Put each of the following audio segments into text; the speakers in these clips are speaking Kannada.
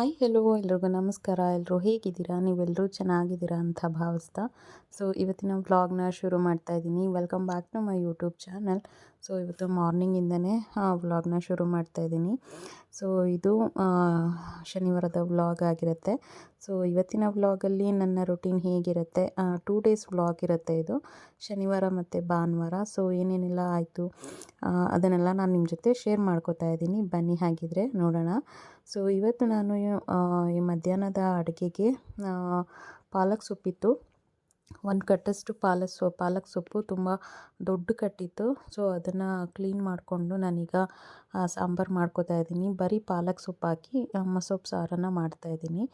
ಹಾಯ್ ಹೆಲೋ ಎಲ್ರಿಗೂ ನಮಸ್ಕಾರ. ಎಲ್ಲರೂ ಹೇಗಿದ್ದೀರಾ? ನೀವೆಲ್ಲರೂ ಚೆನ್ನಾಗಿದ್ದೀರಾ ಅಂತ ಭಾವಿಸ್ತಾ. ಸೊ ಇವತ್ತಿನ ವ್ಲಾಗ್ನ ಶುರು ಮಾಡ್ತಾ ಇದ್ದೀನಿ. Welcome back to my YouTube channel so ಇವತ್ತು ಮಾರ್ನಿಂಗಿಂದನೇ ವ್ಲಾಗ್ನ ಶುರು ಮಾಡ್ತಾ ಇದ್ದೀನಿ. ಸೊ ಇದು ಶನಿವಾರದ ವ್ಲಾಗ್ ಆಗಿರುತ್ತೆ. ಸೊ ಇವತ್ತಿನ ವ್ಲಾಗಲ್ಲಿ ನನ್ನ ರುಟೀನ್ ಹೇಗಿರುತ್ತೆ ಟೂ ಡೇಸ್ ವ್ಲಾಗ್ ಇರುತ್ತೆ ಇದು. ಶನಿವಾರ ಮತ್ತು ಭಾನುವಾರ. ಸೊ ಏನೇನೆಲ್ಲ ಆಯಿತು ಅದನ್ನೆಲ್ಲ ನಾನು ನಿಮ್ಮ ಜೊತೆ ಶೇರ್ ಮಾಡ್ಕೋತಾ ಇದ್ದೀನಿ. ಬನ್ನಿ ಹಾಗಿದ್ರೆ ನೋಡೋಣ. ಸೊ ಇವತ್ತು ನಾನು ಈ ಮಧ್ಯಾಹ್ನದ ಅಡುಗೆಗೆ ಪಾಲಕ್ ಸೊಪ್ಪಿತ್ತು ಒಂದು ಕಟ್ಟಷ್ಟು ಪಾಲಕ್ ಸೊ ಪಾಲಕ್ ಸೊಪ್ಪು ತುಂಬ ದೊಡ್ಡ ಕಟ್ಟಿತ್ತು. ಸೊ ಅದನ್ನು ಕ್ಲೀನ್ ಮಾಡಿಕೊಂಡು ನಾನೀಗ ಸಾಂಬಾರು ಮಾಡ್ಕೋತಾ ಇದ್ದೀನಿ. ಬರೀ ಪಾಲಕ್ ಸೊಪ್ಪು ಹಾಕಿ ಮಸೊಪ್ಪು ಸಾರನ್ನು ಮಾಡ್ತಾಯಿದ್ದೀನಿ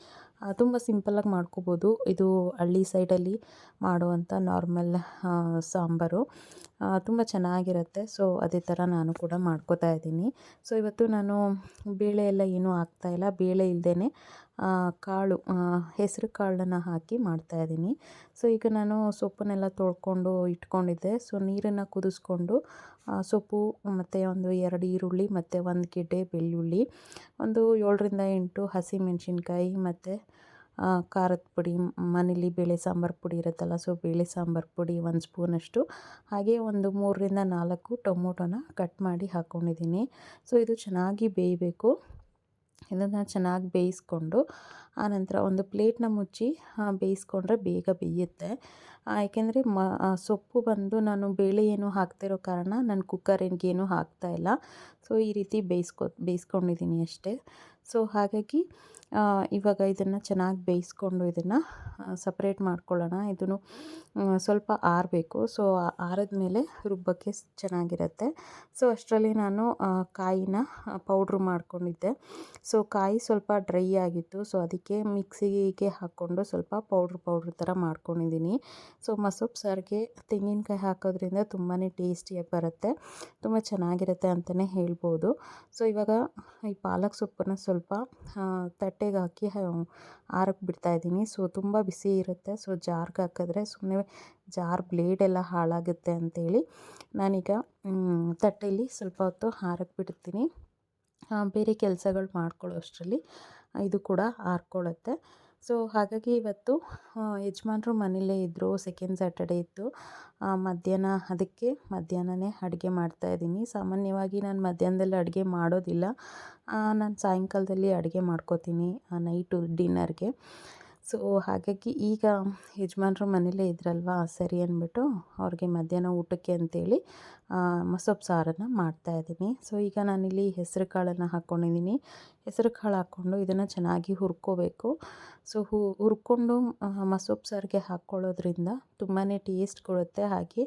ತುಂಬ ಸಿಂಪಲ್ಲಾಗಿ ಮಾಡ್ಕೋಬೋದು. ಇದು ಹಳ್ಳಿ ಸೈಡಲ್ಲಿ ಮಾಡುವಂಥ ನಾರ್ಮಲ್ ಸಾಂಬಾರು. ತುಂಬ ಚೆನ್ನಾಗಿರುತ್ತೆ. ಸೊ ಅದೇ ಥರ ನಾನು ಕೂಡ ಮಾಡ್ಕೋತಾ ಇದ್ದೀನಿ. ಸೊ ಇವತ್ತು ನಾನು ಬೇಳೆ ಎಲ್ಲ ಏನೂ ಹಾಕ್ತಾಯಿಲ್ಲ ಬೇಳೆ ಇಲ್ಲದೇ ಕಾಳು ಹೆಸರು ಕಾಳನ್ನು ಹಾಕಿ ಮಾಡ್ತಾ ಇದ್ದೀನಿ. ಸೊ ಈಗ ನಾನು ಸೊಪ್ಪನ್ನೆಲ್ಲ ತೊಳ್ಕೊಂಡು ಇಟ್ಕೊಂಡಿದ್ದೆ. ಸೊ ನೀರನ್ನು ಕುದಿಸ್ಕೊಂಡು ಸೊಪ್ಪು, ಮತ್ತು ಒಂದು ಎರಡು ಈರುಳ್ಳಿ, ಮತ್ತು ಒಂದು ಗೆಡ್ಡೆ ಬೆಳ್ಳುಳ್ಳಿ, ಒಂದು ಏಳರಿಂದ ಎಂಟು ಹಸಿಮೆಣಸಿನ್ಕಾಯಿ, ಮತ್ತು ಖಾರದ ಪುಡಿ, ಮನೇಲಿ ಬೇಳೆ ಸಾಂಬಾರು ಪುಡಿ ಇರುತ್ತಲ್ಲ ಸೊ ಬೇಳೆ ಸಾಂಬಾರು ಪುಡಿ ಒಂದು ಸ್ಪೂನಷ್ಟು ಹಾಗೆ ಒಂದು ಮೂರರಿಂದ ನಾಲ್ಕು ಟೊಮೊಟೊನ ಕಟ್ ಮಾಡಿ ಹಾಕ್ಕೊಂಡಿದ್ದೀನಿ ಸೊ ಇದು ಚೆನ್ನಾಗಿ ಬೇಯಬೇಕು. ಇದನ್ನು ಚೆನ್ನಾಗಿ ಬೇಯಿಸ್ಕೊಂಡು ಆನಂತರ ಒಂದು ಪ್ಲೇಟ್ನ ಮುಚ್ಚಿ ಬೇಯಿಸ್ಕೊಂಡ್ರೆ ಬೇಗ ಬೇಯುತ್ತೆ. ಯಾಕೆಂದರೆ ಮ ಸೊಪ್ಪು ಬಂದು ನಾನು ಬೇಳೆ ಏನು ಹಾಕ್ತಿರೋ ಕಾರಣ ನಾನು ಕುಕ್ಕರಿಗೇನು ಹಾಕ್ತಾಯಿಲ್ಲ ಸೊ, ಈ ರೀತಿ ಬೇಯಿಸ್ಕೊ ಬೇಯಿಸ್ಕೊಂಡಿದ್ದೀನಿ ಅಷ್ಟೇ. ಸೊ, ಹಾಗಾಗಿ ಇವಾಗ ಇದನ್ನು ಚೆನ್ನಾಗಿ ಬೇಯಿಸ್ಕೊಂಡು ಇದನ್ನು ಸಪ್ರೇಟ್ ಮಾಡ್ಕೊಳ್ಳೋಣ. ಇದನ್ನು ಸ್ವಲ್ಪ ಆರಬೇಕು. ಸೊ ಆರಿದ್ಮೇಲೆ ರುಬ್ಬಕ್ಕೆ ಸ್- ಚೆನ್ನಾಗಿರುತ್ತೆ. ಸೊ ಅಷ್ಟರಲ್ಲಿ ನಾನು ಕಾಯಿನ ಪೌಡ್ರ್ ಮಾಡ್ಕೊಂಡಿದ್ದೆ. ಸೊ ಕಾಯಿ ಸ್ವಲ್ಪ ಡ್ರೈ ಆಗಿತ್ತು. ಸೊ ಅದಕ್ಕೆ ಮಿಕ್ಸಿಗೆ ಹಾಕ್ಕೊಂಡು ಸ್ವಲ್ಪ ಪೌಡ್ರ್ ಪೌಡ್ರ್ ಥರ ಮಾಡ್ಕೊಂಡಿದ್ದೀನಿ. ಸೊ ಮಸೊಪ್ಪು ಸಾರಿಗೆ ತೆಂಗಿನಕಾಯಿ ಹಾಕೋದ್ರಿಂದ ತುಂಬಾ ಟೇಸ್ಟಿಯಾಗಿ ಬರುತ್ತೆ. ತುಂಬ ಚೆನ್ನಾಗಿರುತ್ತೆ ಅಂತಲೇ ಹೇಳ್ಬೋದು. ಸೊ ಇವಾಗ ಈ ಪಾಲಕ್ ಸೊಪ್ಪನ್ನು ಸ್ವಲ್ಪ ಆ, ತಟ್ಟೆಗೆ ಹಾಕಿ ಆರಕ್ಕೆ ಬಿಡ್ತಾಯಿದ್ದೀನಿ ಸೊ, ತುಂಬ ಬಿಸಿ ಇರುತ್ತೆ. ಸೊ, ಜಾರ್ಗೆ ಹಾಕಿದ್ರೆ ಸುಮ್ಮನೆ ಜಾರ್ ಬ್ಲೇಡೆಲ್ಲ ಹಾಳಾಗುತ್ತೆ ಅಂತೇಳಿ ನಾನೀಗ ತಟ್ಟೆಯಲ್ಲಿ ಸ್ವಲ್ಪ ಹೊತ್ತು ಆರಕ್ಕೆ ಬಿಡ್ತೀನಿ. ಬೇರೆ ಕೆಲಸಗಳು ಮಾಡ್ಕೊಳ್ಳೋ ಅಷ್ಟರಲ್ಲಿ ಇದು ಕೂಡ ಆರ್ಕೊಳ್ಳುತ್ತೆ. ಸೊ ಹಾಗಾಗಿ ಇವತ್ತು ಯಜಮಾನರು ಮನೇಲೇ ಇದ್ದರು ಸೆಕೆಂಡ್ ಸ್ಯಾಟರ್ಡೇ ಇತ್ತು. ಮಧ್ಯಾಹ್ನ, ಅದಕ್ಕೆ ಮಧ್ಯಾಹ್ನನೇ ಅಡುಗೆ ಮಾಡ್ತಾಯಿದ್ದೀನಿ ಸಾಮಾನ್ಯವಾಗಿ ನಾನು ಮಧ್ಯಾಹ್ನದಲ್ಲಿ ಅಡುಗೆ ಮಾಡೋದಿಲ್ಲ. ನಾನು ಸಾಯಂಕಾಲದಲ್ಲಿ ಅಡುಗೆ ಮಾಡ್ಕೋತೀನಿ ನೈಟು ಡಿನ್ನರ್ಗೆ ಸೊ ಹಾಗಾಗಿ ಈಗ ಯಜಮಾನ್ರು ಮನೇಲೇ ಇದ್ರಲ್ವಾ? ಸರಿ ಅಂದ್ಬಿಟ್ಟು ಅವ್ರಿಗೆ ಮಧ್ಯಾಹ್ನ ಊಟಕ್ಕೆ ಅಂತೇಳಿ ಮೊಸೊಪ್ಪು ಸಾರನ್ನು ಮಾಡ್ತಾಯಿದ್ದೀನಿ ಸೊ ಈಗ ನಾನಿಲ್ಲಿ ಹೆಸರು ಕಾಳನ್ನು ಹಾಕ್ಕೊಂಡಿದ್ದೀನಿ ಹೆಸರು ಕಾಳು ಹಾಕ್ಕೊಂಡು ಇದನ್ನು ಚೆನ್ನಾಗಿ ಹುರ್ಕೋಬೇಕು. ಸೊ ಹುರ್ಕೊಂಡು ಮೊಸೊಪ್ಪು ಸಾರಿಗೆ ಹಾಕ್ಕೊಳ್ಳೋದ್ರಿಂದ ತುಂಬಾ ಟೇಸ್ಟ್ ಕೊಡುತ್ತೆ. ಹಾಗೆ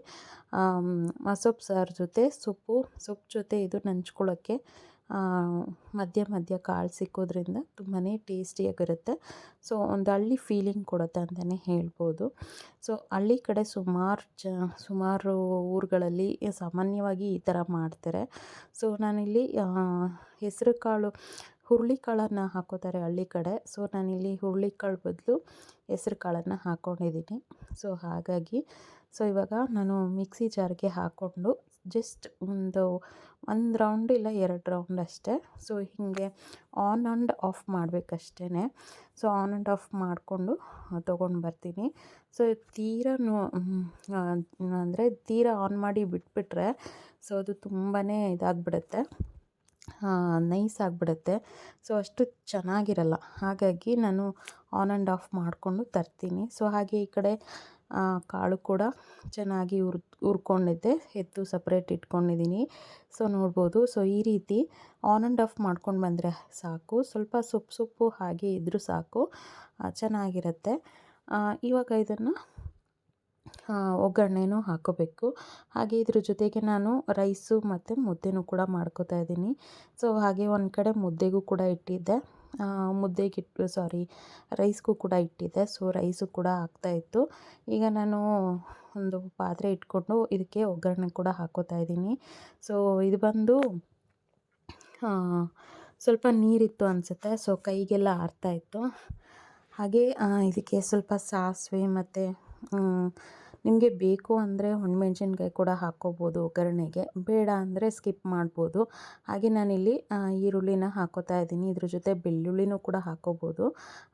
ಮೊಸೊಪ್ಪು ಸಾರು ಜೊತೆ ಸೊಪ್ಪು ಸೊಪ್ಪು ಜೊತೆ ಇದು ನಂಚ್ಕೊಳ್ಳೋಕ್ಕೆ ಮಧ್ಯ ಮಧ್ಯ ಕಾಳು ಸಿಕ್ಕೋದ್ರಿಂದ ತುಂಬಾ ಟೇಸ್ಟಿಯಾಗಿರುತ್ತೆ. ಸೊ, ಒಂದು ಹಳ್ಳಿ ಫೀಲಿಂಗ್ ಕೊಡುತ್ತೆ ಅಂತಲೇ ಹೇಳ್ಬೋದು. ಸೊ, ಹಳ್ಳಿ ಕಡೆ ಸುಮಾರು ಜ, ಸುಮಾರು ಊರುಗಳಲ್ಲಿ ಸಾಮಾನ್ಯವಾಗಿ ಈ ಥರ ಮಾಡ್ತಾರೆ. ಸೊ, ನಾನಿಲ್ಲಿ ಹೆಸರು ಕಾಳು ಹುರುಳಿಕಾಳನ್ನು ಹಾಕೋತಾರೆ ಹಳ್ಳಿ ಕಡೆ. ಸೊ, ನಾನಿಲ್ಲಿ ಹುರುಳಿಕಾಳು ಬದಲು ಹೆಸರು ಕಾಳನ್ನು ಹಾಕ್ಕೊಂಡಿದ್ದೀನಿ ಸೊ, ಹಾಗಾಗಿ, ಸೊ, ಇವಾಗ ನಾನು ಮಿಕ್ಸಿ ಜಾರ್ಗೆ ಹಾಕ್ಕೊಂಡು ಜಸ್ಟ್ ಒಂದು ಒಂದು ರೌಂಡ್ ಇಲ್ಲ ಎರಡು ರೌಂಡ್ ಅಷ್ಟೇ. ಸೊ ಹೀಗೆ ಆನ್ ಆ್ಯಂಡ್ ಆಫ್ ಮಾಡಬೇಕಷ್ಟೇ ಸೊ ಆನ್ ಆ್ಯಂಡ್ ಆಫ್ ಮಾಡಿಕೊಂಡು ತೊಗೊಂಡು ಬರ್ತೀನಿ. ಸೊ ತೀರಾ ಅಂದರೆ ತೀರಾ ಆನ್ ಮಾಡಿ ಬಿಟ್ಬಿಟ್ರೆ ಸೊ ಅದು ತುಂಬಾ ಇದಾಗ್ಬಿಡುತ್ತೆ. ನೈಸ್ ಆಗಿಬಿಡುತ್ತೆ. ಸೊ ಅಷ್ಟು ಚೆನ್ನಾಗಿರಲ್ಲ. ಹಾಗಾಗಿ ನಾನು ಆನ್ ಆ್ಯಂಡ್ ಆಫ್ ಮಾಡಿಕೊಂಡು ತರ್ತೀನಿ. ಸೊ ಹಾಗೆ ಈ ಕಡೆ ಕಾಳು ಕೂಡ ಚೆನ್ನಾಗಿ ಉರ್ ಹುರ್ಕೊಂಡಿದ್ದೆ. ಎತ್ತು ಸಪ್ರೇಟ್ ಇಟ್ಕೊಂಡಿದ್ದೀನಿ ಸೊ ನೋಡ್ಬೋದು. ಸೊ ಈ ರೀತಿ ಆನ್ ಆ್ಯಂಡ್ ಆಫ್ ಮಾಡ್ಕೊಂಡು ಬಂದರೆ ಸಾಕು. ಸ್ವಲ್ಪ ಸೊಪ್ಪು ಸೊಪ್ಪು ಹಾಗೆ ಇದ್ದರೂ ಸಾಕು. ಚೆನ್ನಾಗಿರುತ್ತೆ. ಇವಾಗ ಇದನ್ನು ಒಗ್ಗರಣೆನೂ ಹಾಕೋಬೇಕು. ಹಾಗೆ ಇದ್ರ ಜೊತೆಗೆ ನಾನು ರೈಸು ಮತ್ತು ಮುದ್ದೆನೂ ಕೂಡ ಮಾಡ್ಕೋತಾ ಇದ್ದೀನಿ ಸೊ ಹಾಗೆ ಒಂದು ಕಡೆ ಮುದ್ದೆಗೂ ಕೂಡ ಇಟ್ಟಿದ್ದೆ. ಆ, ಮುದ್ದೆಗೆ ಇಟ್ಟು ಸಾರಿ ರೈಸ್ಗೂ ಕೂಡ ಇಟ್ಟಿದ್ದೆ. ಸೊ ರೈಸು ಕೂಡ ಆಗ್ತಾಯಿತ್ತು ಈಗ ನಾನು ಒಂದು ಪಾತ್ರೆ ಇಟ್ಕೊಂಡು ಇದಕ್ಕೆ ಒಗ್ಗರಣೆ ಕೂಡ ಹಾಕೋತಾ ಇದ್ದೀನಿ. ಸೊ ಇದು ಬಂದು ಸ್ವಲ್ಪ ನೀರಿತ್ತು ಅನಿಸುತ್ತೆ. ಸೊ ಕೈಗೆಲ್ಲ ಆರ್ತಾ ಇತ್ತು. ಹಾಗೆ ಇದಕ್ಕೆ ಸ್ವಲ್ಪ ಸಾಸಿವೆ ಮತ್ತು ನಿಮಗೆ ಬೇಕು ಅಂದರೆ ಒಣಮೆಣ್ಸಿನ್ಕಾಯಿ ಕೂಡ ಹಾಕ್ಕೋಬೋದು ಒಗ್ಗರಣೆಗೆ. ಬೇಡ ಅಂದರೆ ಸ್ಕಿಪ್ ಮಾಡ್ಬೋದು. ಹಾಗೆ ನಾನಿಲ್ಲಿ ಈರುಳ್ಳಿನ ಹಾಕೋತಾ ಇದ್ದೀನಿ. ಇದ್ರ ಜೊತೆ ಬೆಳ್ಳುಳ್ಳಿನೂ ಕೂಡ ಹಾಕ್ಕೋಬೋದು.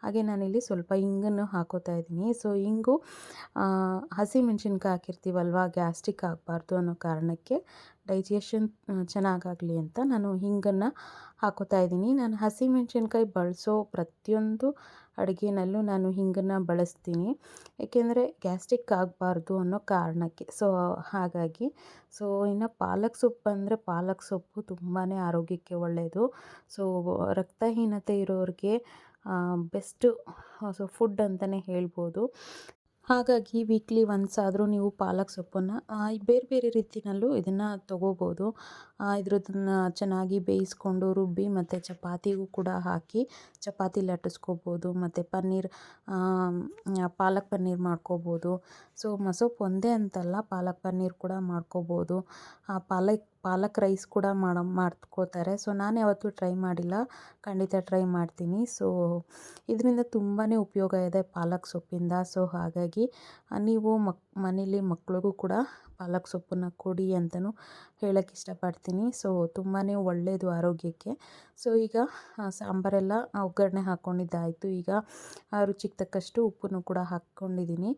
ಹಾಗೆ ನಾನಿಲ್ಲಿ ಸ್ವಲ್ಪ ಇಂಗನ್ನು ಹಾಕೋತಾ ಇದ್ದೀನಿ. ಸೊ ಇಂಗು ಹಸಿ ಮೆಣಸಿನ್ಕಾಯಿ ಹಾಕಿರ್ತೀವಲ್ವ, ಗ್ಯಾಸ್ಟ್ರಿಕ್ ಆಗಬಾರ್ದು ಅನ್ನೋ ಕಾರಣಕ್ಕೆ ಡೈಜೆಷನ್ ಚೆನ್ನಾಗಾಗಲಿ ಅಂತ ನಾನು ಹಿಂಗನ್ನು ಹಾಕೋತಾ ಇದ್ದೀನಿ. ನಾನು ಹಸಿಮೆಣ್ಸಿನ್ಕಾಯಿ ಬಳಸೋ ಪ್ರತಿಯೊಂದು ಅಡುಗೆನಲ್ಲೂ ನಾನು ಹಿಂಗನ್ನು ಬಳಸ್ತೀನಿ. ಏಕೆಂದರೆ ಗ್ಯಾಸ್ಟ್ರಿಕ್ ಆಗಬಾರ್ದು ಅನ್ನೋ ಕಾರಣಕ್ಕೆ. ಸೊ, ಹಾಗಾಗಿ, ಸೊ, ಇನ್ನು ಪಾಲಕ್ ಸೊಪ್ಪು ಅಂದರೆ ಪಾಲಕ್ ಸೊಪ್ಪು ತುಂಬಾ ಆರೋಗ್ಯಕ್ಕೆ ಒಳ್ಳೆಯದು ಸೊ, ರಕ್ತಹೀನತೆ ಇರೋರಿಗೆ ಬೆಸ್ಟು ಸೊ ಫುಡ್ ಅಂತಲೇ ಹೇಳ್ಬೋದು. ಹಾಗಾಗಿ ವೀಕ್ಲಿ ಒನ್ಸ್ ಆದರೂ ನೀವು ಪಾಲಕ್ ಸೊಪ್ಪನ್ನು ಬೇರೆ ಬೇರೆ ರೀತಿಯಲ್ಲೂ ಇದನ್ನು ತೊಗೋಬೋದು. ಇದ್ರದನ್ನು ಚೆನ್ನಾಗಿ ಬೇಯಿಸ್ಕೊಂಡು ರುಬ್ಬಿ ಮತ್ತು ಚಪಾತಿಗೂ ಕೂಡ ಹಾಕಿ ಚಪಾತಿ ಲಟ್ಟಿಸ್ಕೋಬೋದು, ಮತ್ತು ಪನ್ನೀರ್ ಪಾಲಕ್ ಪನ್ನೀರ್ ಮಾಡ್ಕೋಬೋದು. ಸೊ ಮಸೊಪ್ಪು ಒಂದೇ ಅಂತಲ್ಲ, ಪಾಲಕ್ ಪನ್ನೀರ್ ಕೂಡ ಮಾಡ್ಕೋಬೋದು. ಆ, ಪಾಲಕ್ ಪಾಲಕ್ ರೈಸ್ ಕೂಡ ಮಾಡೋ, ಮಾಡ್ಕೋತಾರೆ. ಸೊ, ನಾನು ಯಾವತ್ತೂ ಟ್ರೈ ಮಾಡಿಲ್ಲ. ಖಂಡಿತ ಟ್ರೈ ಮಾಡ್ತೀನಿ. ಸೊ, ಇದರಿಂದ ತುಂಬಾ ಉಪಯೋಗ ಇದೆ ಪಾಲಕ್ ಸೊಪ್ಪಿಂದ. ಸೊ, ಹಾಗಾಗಿ ನೀವು ಮಕ್ ಮನೇಲಿ ಮಕ್ಳಿಗೂ ಕೂಡ ಪಾಲಕ್ ಸೊಪ್ಪನ್ನು ಕೊಡಿ ಅಂತಲೂ ಹೇಳೋಕ್ಕೆ ಇಷ್ಟಪಡ್ತೀನಿ. ಸೊ ತುಂಬಾ ಒಳ್ಳೆಯದು ಆರೋಗ್ಯಕ್ಕೆ. ಸೊ, ಈಗ ಸಾಂಬಾರೆಲ್ಲ ಒಗ್ಗರಣೆ ಹಾಕ್ಕೊಂಡಿದ್ದಾಯಿತು ಈಗ ರುಚಿಗೆ ತಕ್ಕಷ್ಟು ಉಪ್ಪನ್ನು ಕೂಡ ಹಾಕ್ಕೊಂಡಿದ್ದೀನಿ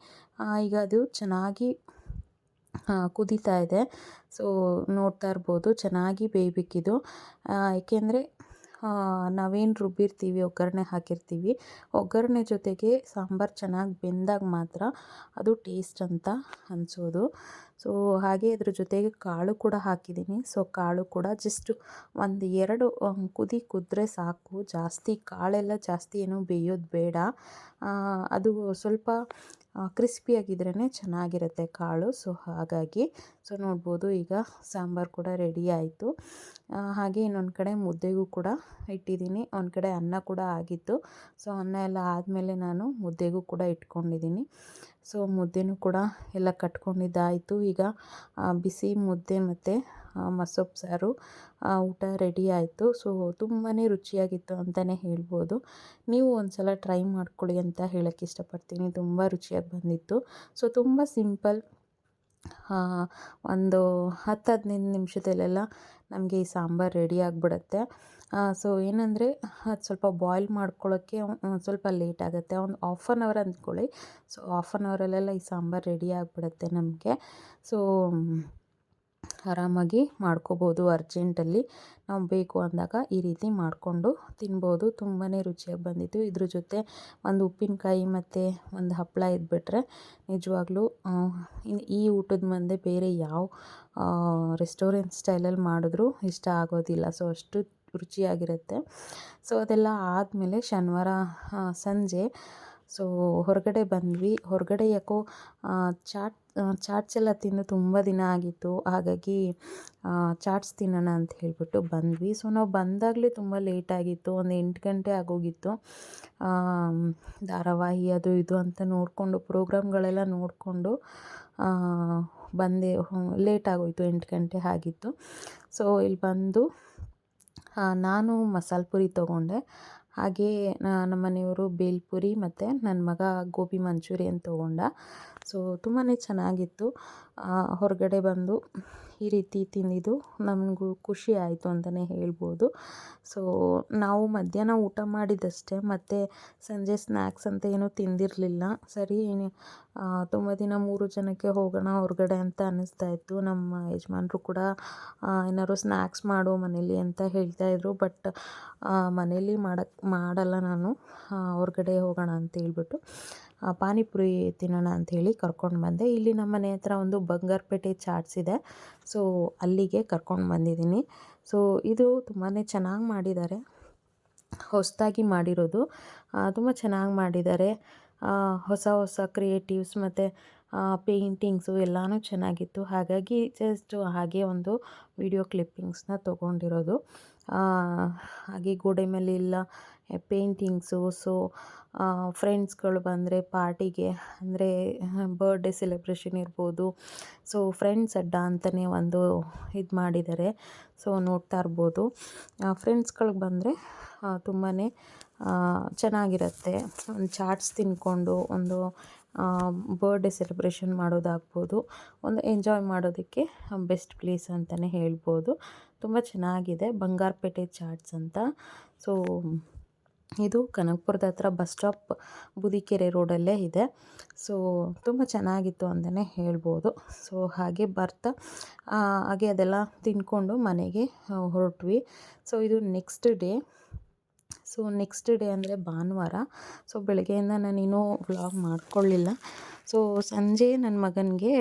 ಈಗ ಅದು ಚೆನ್ನಾಗಿ ಕುದೀತಾ ಇದೆ. ಸೊ ನೋಡ್ತಾ ಇರ್ಬೋದು. ಚೆನ್ನಾಗಿ ಬೇಯಬೇಕಿದು. ಏಕೆಂದರೆ ನಾವೇನು ರುಬ್ಬಿರ್ತೀವಿ, ಒಗ್ಗರಣೆ ಹಾಕಿರ್ತೀವಿ. ಒಗ್ಗರಣೆ ಜೊತೆಗೆ ಸಾಂಬಾರು ಚೆನ್ನಾಗಿ ಬೆಂದಾಗ ಮಾತ್ರ ಅದು ಟೇಸ್ಟ್ ಅಂತ ಅನಿಸೋದು. ಸೊ ಹಾಗೆ ಅದ್ರ ಜೊತೆಗೆ ಕಾಳು ಕೂಡ ಹಾಕಿದ್ದೀನಿ. ಸೊ ಕಾಳು ಕೂಡ ಜಸ್ಟ್ ಒಂದು ಎರಡು ಕುದಿ ಕುದ್ರೆ ಸಾಕು. ಜಾಸ್ತಿ ಕಾಳೆಲ್ಲ ಜಾಸ್ತಿ ಏನು ಬೇಯೋದು ಬೇಡ. ಅದು ಸ್ವಲ್ಪ ಕ್ರಿಸ್ಪಿಯಾಗಿದ್ರೇ ಚೆನ್ನಾಗಿರುತ್ತೆ ಕಾಳು. ಸೊ, ಹಾಗಾಗಿ, ಸೊ, ನೋಡ್ಬೋದು ಈಗ ಸಾಂಬಾರು ಕೂಡ ರೆಡಿ ಆಯಿತು. ಹಾಗೆ ಇನ್ನೊಂದು ಕಡೆ ಮುದ್ದೆಗೂ ಕೂಡ ಇಟ್ಟಿದ್ದೀನಿ. ಒಂದು ಕಡೆ ಅನ್ನ ಕೂಡ ಆಗಿತ್ತು. ಸೊ, ಅನ್ನ ಎಲ್ಲ ಆದಮೇಲೆ ನಾನು ಮುದ್ದೆಗೂ ಕೂಡ ಇಟ್ಕೊಂಡಿದ್ದೀನಿ. ಸೊ, ಮುದ್ದೆನೂ ಕೂಡ ಎಲ್ಲ ಕಟ್ಕೊಂಡಿದ್ದಾಯಿತು. ಈಗ ಬಿಸಿ ಮುದ್ದೆ ಮತ್ತು ಮಸೊಪ್ಪು ಸಾರು ಊಟ ರೆಡಿ ಆಯಿತು. ಸೊ ತುಂಬಾ ರುಚಿಯಾಗಿತ್ತು ಅಂತಲೇ ಹೇಳ್ಬೋದು. ನೀವು ಒಂದು ಸಲ ಟ್ರೈ ಮಾಡ್ಕೊಳ್ಳಿ ಅಂತ ಹೇಳೋಕ್ಕೆ ಇಷ್ಟಪಡ್ತೀನಿ. ತುಂಬ ರುಚಿಯಾಗಿ ಬಂದಿತ್ತು. ಸೊ ತುಂಬ ಸಿಂಪಲ್ ಒಂದು ಹತ್ತು ಹದಿನೈದು ನಿಮಿಷದಲ್ಲೆಲ್ಲ ನಮಗೆ ಈ ಸಾಂಬಾರು ರೆಡಿ ಆಗಿಬಿಡುತ್ತೆ. ಸೊ ಏನಂದರೆ ಅದು ಸ್ವಲ್ಪ ಬಾಯ್ಲ್ ಮಾಡ್ಕೊಳ್ಳೋಕ್ಕೆ ಸ್ವಲ್ಪ ಲೇಟ್ ಆಗುತ್ತೆ. ಒಂದು ಆಫ್ ಆನ್ ಅವರ್ ಅಂದ್ಕೊಳ್ಳಿ. ಸೊ ಆಫ್ ಆನ್ ಅವರಲ್ಲೆಲ್ಲ ಈ ಸಾಂಬಾರು ರೆಡಿ ಆಗಿಬಿಡುತ್ತೆ ನಮಗೆ. ಸೊ ಆರಾಮಾಗಿ ಮಾಡ್ಕೋಬೋದು ಅರ್ಜೆಂಟಲ್ಲಿ. ನಾವು ಬೇಕು ಅಂದಾಗ ಈ ರೀತಿ ಮಾಡಿಕೊಂಡು ತಿನ್ಬೋದು. ತುಂಬಾ ರುಚಿಯಾಗಿ ಬಂದಿತ್ತು. ಇದ್ರ ಜೊತೆ ಒಂದು ಉಪ್ಪಿನಕಾಯಿ ಮತ್ತು ಒಂದು ಹಪ್ಪಳ ಇದ್ಬಿಟ್ರೆ ನಿಜವಾಗ್ಲೂ ಈ ಊಟದ ಮುಂದೆ ಬೇರೆ ಯಾವ ರೆಸ್ಟೋರೆಂಟ್ ಸ್ಟೈಲಲ್ಲಿ ಮಾಡಿದ್ರೂ ಇಷ್ಟ ಆಗೋದಿಲ್ಲ. ಸೊ, ಅಷ್ಟು ರುಚಿಯಾಗಿರುತ್ತೆ. ಸೊ, ಅದೆಲ್ಲ ಆದಮೇಲೆ ಶನಿವಾರ ಸಂಜೆ ಸೊ ಹೊರಗಡೆ ಬಂದ್ವಿ. ಹೊರಗಡೆ ಯಾಕೋ ಚಾಟ್ ಚಾಟ್ಸ್ ಎಲ್ಲ ತಿಂದು ತುಂಬ ದಿನ ಆಗಿತ್ತು. ಹಾಗಾಗಿ ಚಾಟ್ಸ್ ತಿನ್ನೋಣ ಅಂತ ಹೇಳಿಬಿಟ್ಟು ಬಂದ್ವಿ. ಸೊ ನಾವು ಬಂದಾಗಲೇ ತುಂಬ ಲೇಟಾಗಿತ್ತು ಒಂದು ಎಂಟು ಗಂಟೆ ಆಗೋಗಿತ್ತು. ಧಾರಾವಾಹಿ ಅದು ಇದು ಅಂತ ನೋಡಿಕೊಂಡು, ಪ್ರೋಗ್ರಾಮ್ಗಳೆಲ್ಲ ನೋಡಿಕೊಂಡು ಬಂದೆ ಲೇಟ್ ಆಗೋಯಿತು. ಎಂಟು ಗಂಟೆ ಆಗಿತ್ತು. ಸೊ ಇಲ್ಲಿ ಬಂದು ನಾನು ಮಸಾಲೆ ಪುರಿ ತೊಗೊಂಡೆ. ಹಾಗೇ ನಮ್ಮ ಮನೆಯವರು ಬೇಲ್ಪುರಿ ಮತ್ತು ನನ್ನ ಮಗ ಗೋಬಿ ಮಂಚೂರಿಯನ್ ತೊಗೊಂಡ. ಸೊ ತುಂಬಾ ಚೆನ್ನಾಗಿತ್ತು. ಹೊರಗಡೆ ಬಂದು ಈ ರೀತಿ ತಿಂದಿದ್ದು ನಮಗೂ ಖುಷಿ ಆಯಿತು ಅಂತಲೇ ಹೇಳ್ಬೋದು. ಸೊ ನಾವು ಮಧ್ಯಾಹ್ನ ಊಟ ಮಾಡಿದ್ದಷ್ಟೇ ಮತ್ತು ಸಂಜೆ ಸ್ನ್ಯಾಕ್ಸ್ ಅಂತ ಏನೂ ತಿಂದಿರಲಿಲ್ಲ. ಸರಿ ತುಂಬ ದಿನ ಮೂರು ಜನಕ್ಕೆ ಹೋಗೋಣ ಹೊರಗಡೆ ಅಂತ ಅನ್ನಿಸ್ತಾ ಇತ್ತು. ನಮ್ಮ ಯಜಮಾನರು ಕೂಡ ಏನಾದ್ರು ಸ್ನ್ಯಾಕ್ಸ್ ಮಾಡು ಮನೇಲಿ ಅಂತ ಹೇಳ್ತಾಯಿದ್ರು ಬಟ್ ಮನೇಲಿ ಮಾಡಕ್ಕೆ ಮಾಡಲ್ಲ ನಾನು. ಹೊರಗಡೆ ಹೋಗೋಣ ಅಂತ ಹೇಳ್ಬಿಟ್ಟು. ಪಾನಿಪುರಿ ತಿನ್ನೋಣ ಅಂಥೇಳಿ ಕರ್ಕೊಂಡು ಬಂದೆ. ಇಲ್ಲಿ ನಮ್ಮ ಮನೆ ಹತ್ರ ಒಂದು ಬಂಗಾರಪೇಟೆ ಚಾಟ್ಸ್ ಇದೆ. ಸೊ ಅಲ್ಲಿಗೆ ಕರ್ಕೊಂಡು ಬಂದಿದ್ದೀನಿ. ಸೊ ಇದು ತುಂಬಾ ಚೆನ್ನಾಗಿ ಮಾಡಿದ್ದಾರೆ. ಹೊಸದಾಗಿ ಮಾಡಿರೋದು. ತುಂಬ ಚೆನ್ನಾಗಿ ಮಾಡಿದ್ದಾರೆ. ಹೊಸ ಹೊಸ ಕ್ರಿಯೇಟಿವ್ಸ್ ಮತ್ತು ಪೇಂಟಿಂಗ್ಸು ಎಲ್ಲನೂ ಚೆನ್ನಾಗಿತ್ತು. ಹಾಗಾಗಿ ಜಸ್ಟ್ ಹಾಗೆ ಒಂದು ವಿಡಿಯೋ ಕ್ಲಿಪ್ಪಿಂಗ್ಸ್ನ ತೊಗೊಂಡಿರೋದು. ಹಾಗೆ ಗೋಡೆ ಮೇಲೆ ಎಲ್ಲ ಪೇಂಟಿಂಗ್ಸು ಸೊ ಫ್ರೆಂಡ್ಸ್ಗಳು ಬಂದರೆ ಪಾರ್ಟಿಗೆ ಅಂದರೆ ಬರ್ಡೇ ಸೆಲೆಬ್ರೇಷನ್ ಇರ್ಬೋದು. ಸೊ ಫ್ರೆಂಡ್ಸ್ ಅಡ್ಡ ಅಂತಲೇ ಒಂದು ಇದು ಮಾಡಿದ್ದಾರೆ ಸೊ ನೋಡ್ತಾ ಇರ್ಬೋದು. ಫ್ರೆಂಡ್ಸ್ಗಳಿಗೆ ಬಂದರೆ ತುಂಬಾ ಚೆನ್ನಾಗಿರುತ್ತೆ. ಒಂದು ಚಾಟ್ಸ್ ತಿಂದ್ಕೊಂಡು ಒಂದು ಬರ್ಡೇ ಸೆಲೆಬ್ರೇಷನ್ ಮಾಡೋದಾಗ್ಬೋದು. ಒಂದು ಎಂಜಾಯ್ ಮಾಡೋದಕ್ಕೆ ಬೆಸ್ಟ್ ಪ್ಲೇಸ್ ಅಂತಲೇ ಹೇಳ್ಬೋದು. ತುಂಬ ಚೆನ್ನಾಗಿದೆ. ಬಂಗಾರಪೇಟೆ ಚಾಟ್ಸ್ ಅಂತ. ಸೊ ಇದು ಕನಕಪುರದ ಹತ್ರ ಬಸ್ ಸ್ಟಾಪ್ ಬುದಿಕೆರೆ ರೋಡಲ್ಲೇ ಇದೆ. ಸೊ ತುಂಬ ಚೆನ್ನಾಗಿತ್ತು ಅಂತಲೇ ಹೇಳ್ಬೋದು. ಸೊ ಹಾಗೆ ಬರ್ತಾ ಹಾಗೆ ಅದೆಲ್ಲ ತಿಂದ್ಕೊಂಡು ಮನೆಗೆ ಹೊರಟ್ವಿ. ಸೊ ಇದು next day so next day ಅಂದರೆ ಭಾನುವಾರ. ಸೊ ಬೆಳಗ್ಗೆಯಿಂದ ನಾನಿನ್ನೂ ವ್ಲಾಗ್ ಮಾಡ್ಕೊಳ್ಳಿಲ್ಲ. ಸೊ ಸಂಜೆ ನನ್ನ ಮಗನಿಗೆ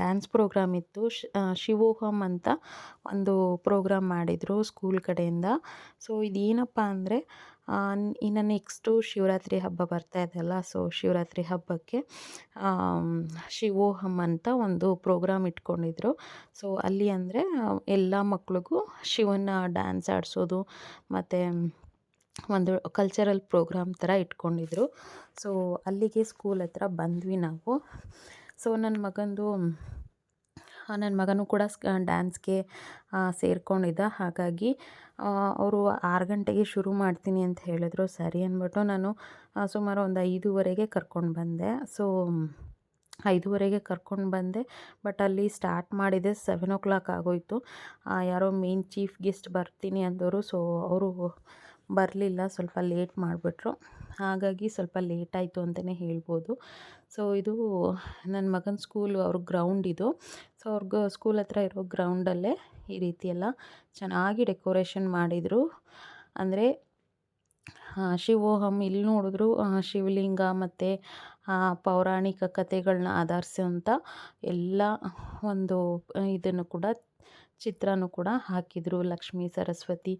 ಡ್ಯಾನ್ಸ್ ಪ್ರೋಗ್ರಾಮ್ ಇತ್ತು. ಶಿವೋಹಮ್ ಅಂತ ಒಂದು ಪ್ರೋಗ್ರಾಮ್ ಮಾಡಿದರು ಸ್ಕೂಲ್ ಕಡೆಯಿಂದ. ಸೊ ಇದೇನಪ್ಪ ಅಂದರೆ ಇನ್ನು ನೆಕ್ಸ್ಟು ಶಿವರಾತ್ರಿ ಹಬ್ಬ ಬರ್ತಾ ಇದೆಯಲ್ಲ ಸೊ ಶಿವರಾತ್ರಿ ಹಬ್ಬಕ್ಕೆ ಶಿವೋಹಮ್ ಅಂತ ಒಂದು ಪ್ರೋಗ್ರಾಮ್ ಇಟ್ಕೊಂಡಿದ್ರು. ಸೊ ಅಲ್ಲಿ ಅಂದರೆ, ಎಲ್ಲ ಮಕ್ಳಿಗೂ ಶಿವನ ಡ್ಯಾನ್ಸ್ ಆಡಿಸೋದು, ಮತ್ತು ಒಂದು ಕಲ್ಚರಲ್ ಪ್ರೋಗ್ರಾಮ್ ಥರ ಇಟ್ಕೊಂಡಿದ್ರು. ಸೊ ಅಲ್ಲಿಗೆ ಸ್ಕೂಲ್ ಹತ್ರ ಬಂದ್ವಿ ನಾವು. ಸೊ ನನ್ನ ಮಗಂದು ನನ್ನ ಮಗನೂ ಕೂಡ ಡ್ಯಾನ್ಸ್ಗೆ ಸೇರಿಕೊಂಡಿದ್ದ. ಹಾಗಾಗಿ ಅವರು ಆರು ಗಂಟೆಗೆ ಶುರು ಮಾಡ್ತೀನಿ ಅಂತ ಹೇಳಿದ್ರು. ಸರಿ ಅಂದ್ಬಿಟ್ಟು ನಾನು ಸುಮಾರು ಒಂದು ಐದೂವರೆಗೆ ಕರ್ಕೊಂಡು ಬಂದೆ. ಸೊ, ಐದೂವರೆಗೆ ಕರ್ಕೊಂಡು ಬಂದೆ. ಬಟ್ ಅಲ್ಲಿ ಸ್ಟಾರ್ಟ್ ಮಾಡಿದೆ ಸೆವೆನ್ ಓ ಕ್ಲಾಕ್ ಆಗೋಯಿತು ಯಾರೋ ಮೇನ್ ಚೀಫ್ ಗೆಸ್ಟ್ ಬರ್ತೀನಿ ಅಂದರು. ಸೊ, ಅವರು ಬರಲಿಲ್ಲ. ಸ್ವಲ್ಪ ಲೇಟ್ ಮಾಡಿಬಿಟ್ರು. ಹಾಗಾಗಿ ಸ್ವಲ್ಪ ಲೇಟ್ ಆಯಿತು ಅಂತಲೇ ಹೇಳ್ಬೋದು. ಸೊ, ಇದು ನನ್ನ ಮಗನ ಸ್ಕೂಲ್ ಅವ್ರ ಗ್ರೌಂಡ್ ಇದು. ಸೊ, ಅವ್ರಿಗೆ ಸ್ಕೂಲ್ ಹತ್ರ ಇರೋ ಗ್ರೌಂಡಲ್ಲೇ ಈ ರೀತಿ ಎಲ್ಲ ಚೆನ್ನಾಗಿ ಡೆಕೋರೇಷನ್ ಮಾಡಿದರು. ಅಂದರೆ ಶಿವೋಹಂ ಇಲ್ಲಿ ನೋಡಿದ್ರು ಶಿವಲಿಂಗ ಮತ್ತು ಪೌರಾಣಿಕ ಕಥೆಗಳನ್ನ ಆಧರಿಸುವಂಥ ಎಲ್ಲ ಒಂದು ಇದನ್ನು ಕೂಡ ಚಿತ್ರನೂ ಕೂಡ ಹಾಕಿದರು. ಲಕ್ಷ್ಮೀ, ಸರಸ್ವತಿ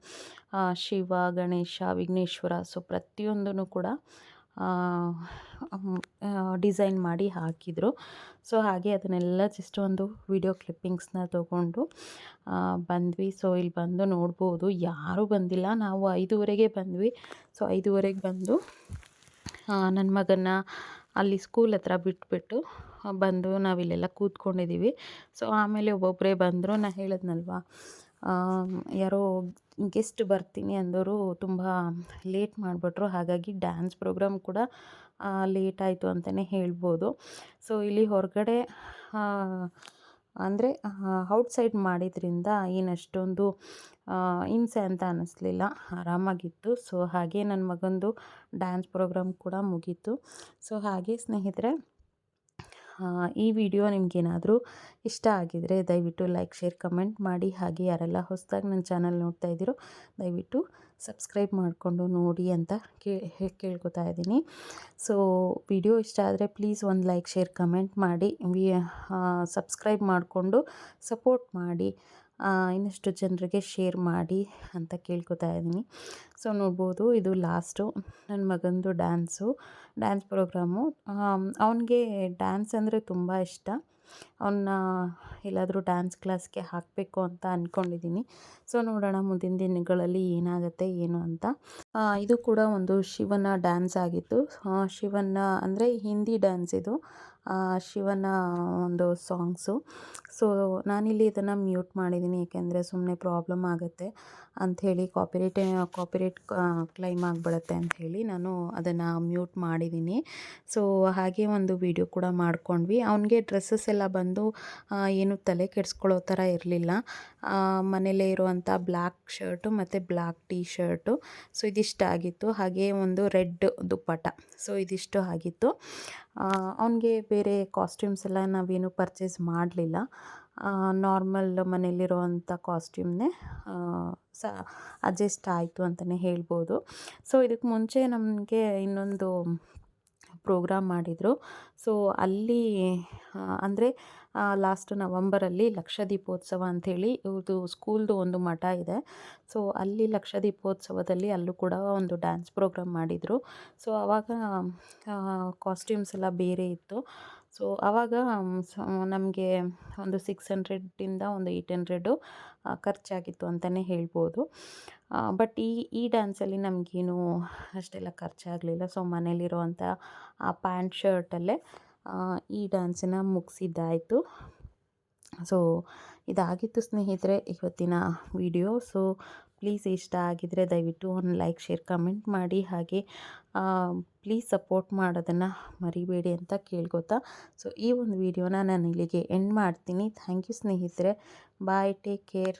ಶಿವ, ಗಣೇಶ, ವಿಘ್ನೇಶ್ವರ. ಸೊ ಪ್ರತಿಯೊಂದೂ ಕೂಡ ಡಿಸೈನ್ ಮಾಡಿ ಹಾಕಿದರು. ಸೊ ಹಾಗೆ ಅದನ್ನೆಲ್ಲ ಜಸ್ಟ್ ಒಂದು ವಿಡಿಯೋ ಕ್ಲಿಪ್ಪಿಂಗ್ಸ್ನ ತೊಗೊಂಡು ಬಂದ್ವಿ. ಸೊ ಇಲ್ಲಿ ಬಂದು ನೋಡ್ಬೋದು. ಯಾರೂ ಬಂದಿಲ್ಲ. ನಾವು ಐದುವರೆಗೆ ಬಂದ್ವಿ. ಸೊ ಐದುವರೆಗೆ ಬಂದು ನನ್ನ ಮಗನ ಅಲ್ಲಿ ಸ್ಕೂಲ್ ಹತ್ರ ಬಿಟ್ಬಿಟ್ಟು ಬಂದು ನಾವಿಲ್ಲೆಲ್ಲ ಕೂತ್ಕೊಂಡಿದ್ದೀವಿ ಸೊ ಆಮೇಲೆ ಒಬ್ಬೊಬ್ಬರೇ ಬಂದರು. ನಾನು ಹೇಳಿದ್ನಲ್ವ ಯಾರೋ ಗೆಸ್ಟ್ ಬರ್ತೀನಿ ಅಂದವರು ತುಂಬ ಲೇಟ್ ಮಾಡಿಬಿಟ್ರು. ಹಾಗಾಗಿ ಡ್ಯಾನ್ಸ್ ಪ್ರೋಗ್ರಾಮ್ ಕೂಡ ಲೇಟ್ ಆಯಿತು ಅಂತಲೇ ಹೇಳ್ಬೋದು. ಸೊ ಇಲ್ಲಿ ಹೊರಗಡೆ ಅಂದರೆ ಔಟ್ಸೈಡ್ ಮಾಡಿದ್ರಿಂದ ಏನು ಅಷ್ಟೊಂದು ಹಿಂಸೆ ಅಂತ ಅನ್ನಿಸ್ಲಿಲ್ಲ ಆರಾಮಾಗಿತ್ತು. ಸೊ ಹಾಗೆ ನನ್ನ ಮಗಂದು ಡ್ಯಾನ್ಸ್ ಪ್ರೋಗ್ರಾಮ್ ಕೂಡ ಮುಗೀತು. ಸೊ ಹಾಗೆ ಸ್ನೇಹಿತರೆ ಈ ವಿಡಿಯೋ ನಿಮಗೇನಾದರೂ ಇಷ್ಟ ಆಗಿದರೆ ದಯವಿಟ್ಟು ಲೈಕ್ ಶೇರ್ ಕಮೆಂಟ್ ಮಾಡಿ. ಹಾಗೆ ಯಾರೆಲ್ಲ ಹೊಸದಾಗಿ ನನ್ನ ಚಾನಲ್ ನೋಡ್ತಾ ಇದ್ದೀರೋ, ದಯವಿಟ್ಟು ಸಬ್ಸ್ಕ್ರೈಬ್ ಮಾಡಿಕೊಂಡು ನೋಡಿ ಅಂತ ಕೇಳ್ಕೊತಾ ಇದ್ದೀನಿ. ಸೊ ವಿಡಿಯೋ ಇಷ್ಟ ಆದರೆ ಪ್ಲೀಸ್ ಒಂದು ಲೈಕ್ ಶೇರ್ ಕಮೆಂಟ್ ಮಾಡಿ. ವಿ ಸಬ್ಸ್ಕ್ರೈಬ್ ಮಾಡಿಕೊಂಡು ಸಪೋರ್ಟ್ ಮಾಡಿ. ಇನ್ನಷ್ಟು ಜನರಿಗೆ ಶೇರ್ ಮಾಡಿ ಅಂತ ಕೇಳ್ಕೊತಾ ಇದ್ದೀನಿ. ಸೊ ನೋಡ್ಬೋದು ಇದು ಲಾಸ್ಟು ನನ್ನ ಮಗಂದು ಡ್ಯಾನ್ಸು ಡ್ಯಾನ್ಸ್ ಪ್ರೋಗ್ರಾಮು ಅವನಿಗೆ ಡ್ಯಾನ್ಸ್ ಅಂದರೆ ತುಂಬ ಇಷ್ಟ. ಅವನ್ನ ಎಲ್ಲಾದರೂ ಡ್ಯಾನ್ಸ್ ಕ್ಲಾಸ್ಗೆ ಹಾಕಬೇಕು ಅಂತ ಅಂದ್ಕೊಂಡಿದ್ದೀನಿ ಸೊ ನೋಡೋಣ ಮುಂದಿನ ದಿನಗಳಲ್ಲಿ ಏನಾಗುತ್ತೆ, ಏನು ಅಂತ. ಇದು ಕೂಡ ಒಂದು ಶಿವನ ಡ್ಯಾನ್ಸ್ ಆಗಿತ್ತು. ಶಿವನ ಅಂದರೆ ಹಿಂದಿ ಡ್ಯಾನ್ಸ್ ಇದು. ಶಿವನ ಒಂದು ಸಾಂಗ್ಸು. ಸೊ, ನಾನಿಲ್ಲಿ ಇದನ್ನು ಮ್ಯೂಟ್ ಮಾಡಿದ್ದೀನಿ, ಏಕೆಂದರೆ ಸುಮ್ಮನೆ ಪ್ರಾಬ್ಲಮ್ ಆಗುತ್ತೆ ಅಂಥೇಳಿ ಕಾಪಿರೇಟ್ ಕಾಪಿರೇಟ್ ಕ್ಲೈಮ್ ಆಗಿಬಿಡುತ್ತೆ ಅಂಥೇಳಿ ನಾನು ಅದನ್ನು ಮ್ಯೂಟ್ ಮಾಡಿದ್ದೀನಿ. ಸೊ, ಹಾಗೆ ಒಂದು ವಿಡಿಯೋ ಕೂಡ ಮಾಡ್ಕೊಂಡ್ವಿ. ಅವನಿಗೆ ಡ್ರೆಸ್ಸಸ್ ಎಲ್ಲ ಬಂದು ಏನು ತಲೆ ಕೆಡಿಸ್ಕೊಳ್ಳೋ ಥರ ಇರಲಿಲ್ಲ. ಮನೇಲೇ ಇರುವಂಥ ಬ್ಲ್ಯಾಕ್ ಶರ್ಟು ಮತ್ತು ಬ್ಲ್ಯಾಕ್ ಟೀ ಶರ್ಟು. ಸೊ, ಇದಿಷ್ಟ ಆಗಿತ್ತು. ಹಾಗೆ ಒಂದು ರೆಡ್ ದುಪ್ಪಟ ಸೊ, ಇದಿಷ್ಟು ಆಗಿತ್ತು. ಅವನಿಗೆ ಬೇರೆ ಕಾಸ್ಟ್ಯೂಮ್ಸ್ ಎಲ್ಲ ನಾವೇನು ಪರ್ಚೇಸ್ ಮಾಡಲಿಲ್ಲ. ನಾರ್ಮಲ್ ಮನೇಲಿರುವಂಥ ಕಾಸ್ಟ್ಯೂಮ್ನೇ ಸ ಅಡ್ಜಸ್ಟ್ ಆಯಿತು ಅಂತಲೇ ಹೇಳ್ಬೋದು. ಸೊ ಇದಕ್ಕೆ ಮುಂಚೆ ನಮಗೆ ಇನ್ನೊಂದು ಪ್ರೋಗ್ರಾಮ್ ಮಾಡಿದರು. ಸೊ, ಅಲ್ಲಿ ಅಂದರೆ ಲಾಸ್ಟ್ ನವಂಬರಲ್ಲಿ ಲಕ್ಷ ದೀಪೋತ್ಸವ ಅಂಥೇಳಿ ಇವ್ರದ್ದು ಸ್ಕೂಲ್ದು ಒಂದು ಮಠ ಇದೆ. ಸೊ ಅಲ್ಲಿ ಲಕ್ಷ ದೀಪೋತ್ಸವದಲ್ಲಿ ಅಲ್ಲೂ ಕೂಡ ಒಂದು ಡ್ಯಾನ್ಸ್ ಪ್ರೋಗ್ರಾಮ್ ಮಾಡಿದರು. ಸೊ ಆವಾಗ ಕಾಸ್ಟ್ಯೂಮ್ಸ್ ಎಲ್ಲ ಬೇರೆ ಇತ್ತು. ಸೊ ಆವಾಗ ನಮಗೆ ಒಂದು ಸಿಕ್ಸ್ ಹಂಡ್ರೆಡಿಂದ ಒಂದು ಏಯ್ಟ್ ಹಂಡ್ರೆಡು ಖರ್ಚಾಗಿತ್ತು ಅಂತಲೇ ಹೇಳ್ಬೋದು. ಬಟ್ ಈ ಈ ಡ್ಯಾನ್ಸಲ್ಲಿ ನಮಗೇನು ಅಷ್ಟೆಲ್ಲ ಖರ್ಚಾಗಲಿಲ್ಲ. ಸೊ ಮನೇಲಿರುವಂಥ ಆ ಪ್ಯಾಂಟ್ ಶರ್ಟಲ್ಲೇ ಈ ಡ್ಯಾನ್ಸನ್ನು ಮುಗಿಸಿದ್ದಾಯಿತು. ಸೊ ಇದಾಗಿತ್ತು ಸ್ನೇಹಿತರೆ ಇವತ್ತಿನ ವಿಡಿಯೋ ಸೊ ಪ್ಲೀಸ್ ಇಷ್ಟ ಆಗಿದರೆ ದಯವಿಟ್ಟು ಒಂದು ಲೈಕ್ ಶೇರ್ ಕಮೆಂಟ್ ಮಾಡಿ. ಹಾಗೆ ಪ್ಲೀಸ್ ಸಪೋರ್ಟ್ ಮಾಡೋದನ್ನು ಮರಿಬೇಡಿ ಅಂತ ಕೇಳ್ಕೊತಾ. ಸೊ ಈ ಒಂದು ವಿಡಿಯೋನ ನಾನು ಇಲ್ಲಿಗೆ ಎಂಡ್ ಮಾಡ್ತೀನಿ. ಥ್ಯಾಂಕ್ ಯು ಸ್ನೇಹಿತರೆ. Bye take care